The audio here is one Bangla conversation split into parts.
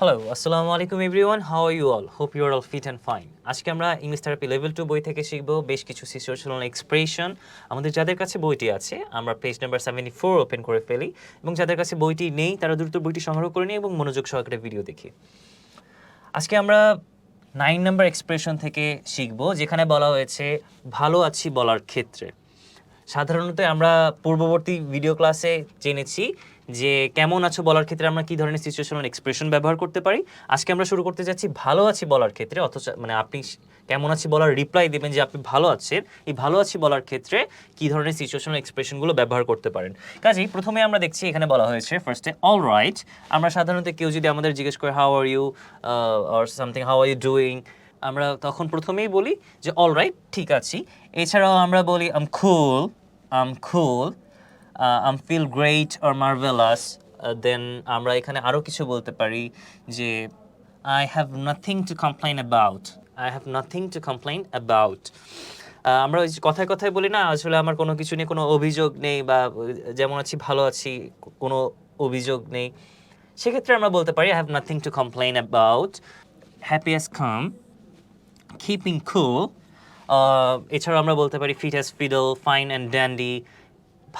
হ্যালো আসসালামু আলাইকুম everyone how you all hope you are all fit and fine আজকে আমরা ইংলিশ থেরাপি লেভেল টু বই থেকে শিখব। বেশ কিছু সিচুয়েশনাল এক্সপ্রেশন আমাদের যাদের কাছে বইটি আছে, আমরা page number seventy four open করে ফেলি এবং যাদের কাছে বইটি নেই, তারা দ্রুত বইটি সংগ্রহ করে নিই এবং মনোযোগ সহকারে ভিডিও দেখি। আজকে আমরা নাইন নাম্বার এক্সপ্রেশন থেকে শিখব, যেখানে বলা হয়েছে, ভালো আছি বলার ক্ষেত্রে। সাধারণত আমরা পূর্ববর্তী ভিডিও ক্লাসে জেনেছি যে কেমন আছো বলার ক্ষেত্রে আমরা কি ধরনের সিচুয়েশনাল এক্সপ্রেশন ব্যবহার করতে পারি? আজকে আমরা শুরু করতে যাচ্ছি ভালো আছি বলার ক্ষেত্রে, অথচ মানে আপনি কেমন আছি বলার রিপ্লাই দেবেন যে আপনি ভালো আছেন। এই ভালো আছি বলার ক্ষেত্রে কি ধরনের সিচুয়েশনাল এক্সপ্রেশনগুলো ব্যবহার করতে পারেন? কাজেই প্রথমে আমরা দেখছি এখানে বলা হয়েছে ফার্স্টে অল রাইট আমরা সাধারণত কেউ যদি আমাদের জিজ্ঞেস করে how are you or something how are you doing আমরা তখন প্রথমেই বলি যে অল রাইট ঠিক আছি। এছাড়াও আমরা বলি I'm cool I'm cool I'm feel great or marvellous then আমরা এখানে আরও কিছু বলতে পারি যে I have nothing to complain about I have nothing to complain about আমরা ওই কথায় কথায় বলি না, আসলে আমার কোনো কিছু নিয়ে কোনো অভিযোগ নেই বা, যেমন আছি, ভালো আছি, কোনো অভিযোগ নেই। সেক্ষেত্রে আমরা বলতে পারি I have nothing to complain about happiest calm keeping cool এছাড়াও আমরা বলতে পারি fit as fiddle fine and dandy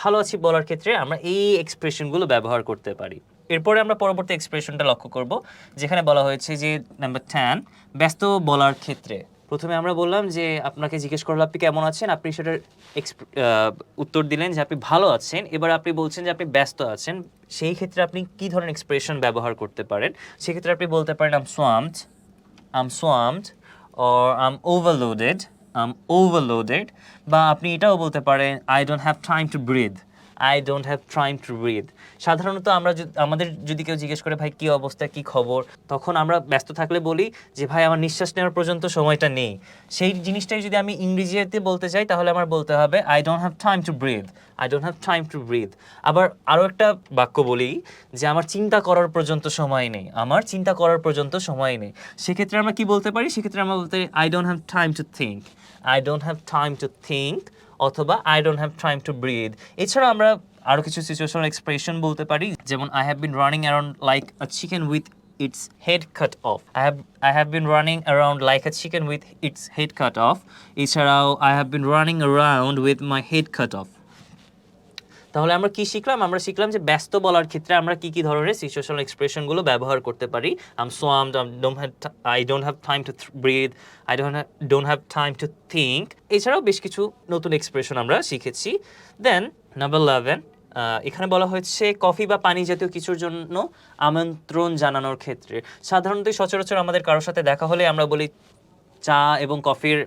ভালো আছি বলার ক্ষেত্রে আমরা এই এক্সপ্রেশনগুলো ব্যবহার করতে পারি। এরপরে আমরা পরবর্তী এক্সপ্রেশনটা লক্ষ্য করব, যেখানে বলা হয়েছে যে নাম্বার টেন ব্যস্ত বলার ক্ষেত্রে। প্রথমে আমরা বললাম যে, আপনাকে জিজ্ঞেস করল, আপনি কেমন আছেন? আপনি সেটার উত্তর দিলেন যে, আপনি ভালো আছেন। এবার আপনি বলছেন যে, আপনি ব্যস্ত আছেন। সেই ক্ষেত্রে আপনি কি ধরনের এক্সপ্রেশন ব্যবহার করতে পারেন? সেক্ষেত্রে আপনি বলতে পারেন um সোয়ামড I'm swamped, or, I'm overloaded Overloaded বা আপনি এটাও বলতে পারেন I don't have time to breathe I don't have time to breathe সাধারণত আমরা আমাদের যদি কেউ জিজ্ঞেস করে, ভাই, কী অবস্থা? কী খবর? তখন আমরা ব্যস্ত থাকলে বলি যে, ভাই, আমার নিঃশ্বাস নেওয়ার পর্যন্ত সময়টা নেই। সেই জিনিসটাই যদি আমি ইংরেজিতে বলতে চাই, তাহলে আমার বলতে হবে I don't have time to breathe I don't have time to breathe আবার আরও একটা বাক্য বলি যে, আমার চিন্তা করার পর্যন্ত সময় নেই। আমার চিন্তা করার পর্যন্ত সময় নেই। সেক্ষেত্রে আমরা কি বলতে পারি? সেক্ষেত্রে আমরা বলতে I don't have time to think I don't have time to think অথবা I don't have time to breathe এছাড়া আমরা আরও কিছু সিচুয়েশনাল এক্সপ্রেশন বলতে পারি যেমন I have been running around like a chicken with its head cut off I have I have been running around like a chicken with its head cut off এছাড়াও I have been running around with my head cut off. তাহলে আমরা কি শিখলাম? আমরা শিখলাম যে ব্যস্ত বলার ক্ষেত্রে আমরা কি কি ধরনের সিচুয়েশনাল এক্সপ্রেশনগুলো ব্যবহার করতে পারি? I'm swamped don't I don't have time to breathe I don't don't have time to think এছাড়াও বেশ কিছু নতুন এক্সপ্রেশন আমরা শিখেছি। দেন নাম্বার ইলেভেন এখানে বলা হয়েছে কফি বা পানি জাতীয় কিছুর জন্য আমন্ত্রণ জানানোর ক্ষেত্রে। সাধারণত সচরাচর আমাদের কারোর সাথে দেখা হলে আমরা বলি চা এবং কফির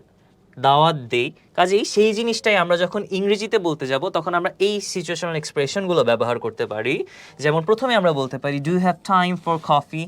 দাওয়াত দেই। কাজেই সেই জিনিসটাই আমরা যখন ইংরেজিতে বলতে যাব, তখন আমরা এই সিচুয়েশনাল এক্সপ্রেশনগুলো ব্যবহার করতে পারি। যেমন প্রথমে আমরা বলতে পারি do you have time for coffee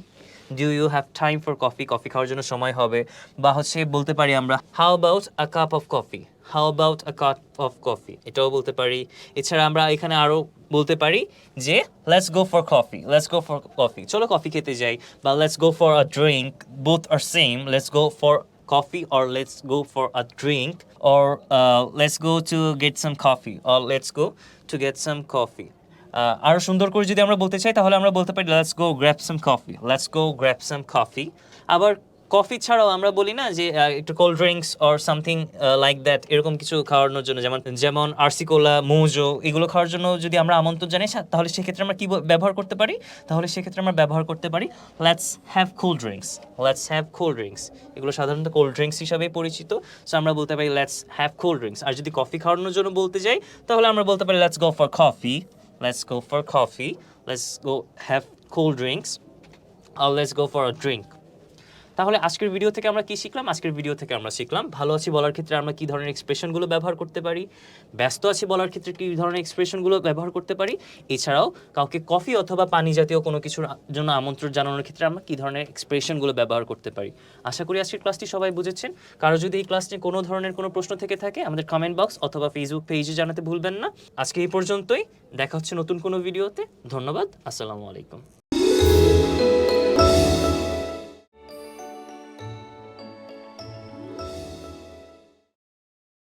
do you have time for coffee coffee খাওয়ার জন্য সময় হবে। বা হচ্ছে বলতে পারি আমরা how about a cup of coffee how about a cup of coffee এটাও বলতে পারি। এছাড়া আমরা এখানে আরও বলতে পারি যে let's go for coffee let's go for coffee চলো কফি খেতে যাই, বা let's go for a drink both are same let's go for coffee or let's go for a drink or uh, let's go to get some coffee or let's go to get some coffee আরও আরও সুন্দর করে যদি আমরা বলতে চাই তাহলে আমরা বলতে পারি let's go grab some coffee let's go grab some coffee আবার কফি ছাড়াও আমরা বলি না যে একটু cold drinks or something like that এরকম কিছু খাওয়ানোর জন্য, যেমন যেমন আরসিকোলা মোজো, এগুলো খাওয়ার জন্য যদি আমরা আমন্ত্রণ জানাই, সা- তাহলে সেক্ষেত্রে আমরা কি ব্যবহার করতে পারি? তাহলে সেক্ষেত্রে আমরা ব্যবহার করতে পারি let's have cold drinks let's have cold drinks এগুলো সাধারণত কোল্ড ড্রিঙ্কস হিসাবেই পরিচিত সো আমরা বলতে পারি লেটস হ্যাভ কোল্ড ড্রিঙ্কস আর যদি কফি খাওয়ানোর জন্য বলতে যাই, তাহলে আমরা বলতে পারি let's go for coffee let's go for coffee let's go have cold drinks R let's go for a drink তাহলে আজকের ভিডিও থেকে আমরা কি শিখলাম? আজকের ভিডিও থেকে আমরা শিখলাম, ভালো আছি বলার ক্ষেত্রে আমরা কি ধরনের এক্সপ্রেশনগুলো ব্যবহার করতে পারি? ব্যস্ত আছি বলার ক্ষেত্রে কি ধরনের এক্সপ্রেশনগুলো ব্যবহার করতে পারি? এছাড়াও কাউকে কফি অথবা পানি জাতীয় কোনো কিছুর জন্য আমন্ত্রণ জানানোর ক্ষেত্রে আমরা কি ধরনের এক্সপ্রেশনগুলো ব্যবহার করতে পারি? আশা করি আজকের ক্লাসটি সবাই বুঝেছেন। কারও যদি এই ক্লাস নিয়ে কোনো ধরনের কোনো প্রশ্ন থেকে থাকে, আমাদের কমেন্ট বক্স অথবা ফেসবুক পেজে জানাতে ভুলবেন না। আজকে এই পর্যন্তই। দেখা হচ্ছে নতুন কোনো ভিডিওতে ধন্যবাদ। আসসালামু আলাইকুম।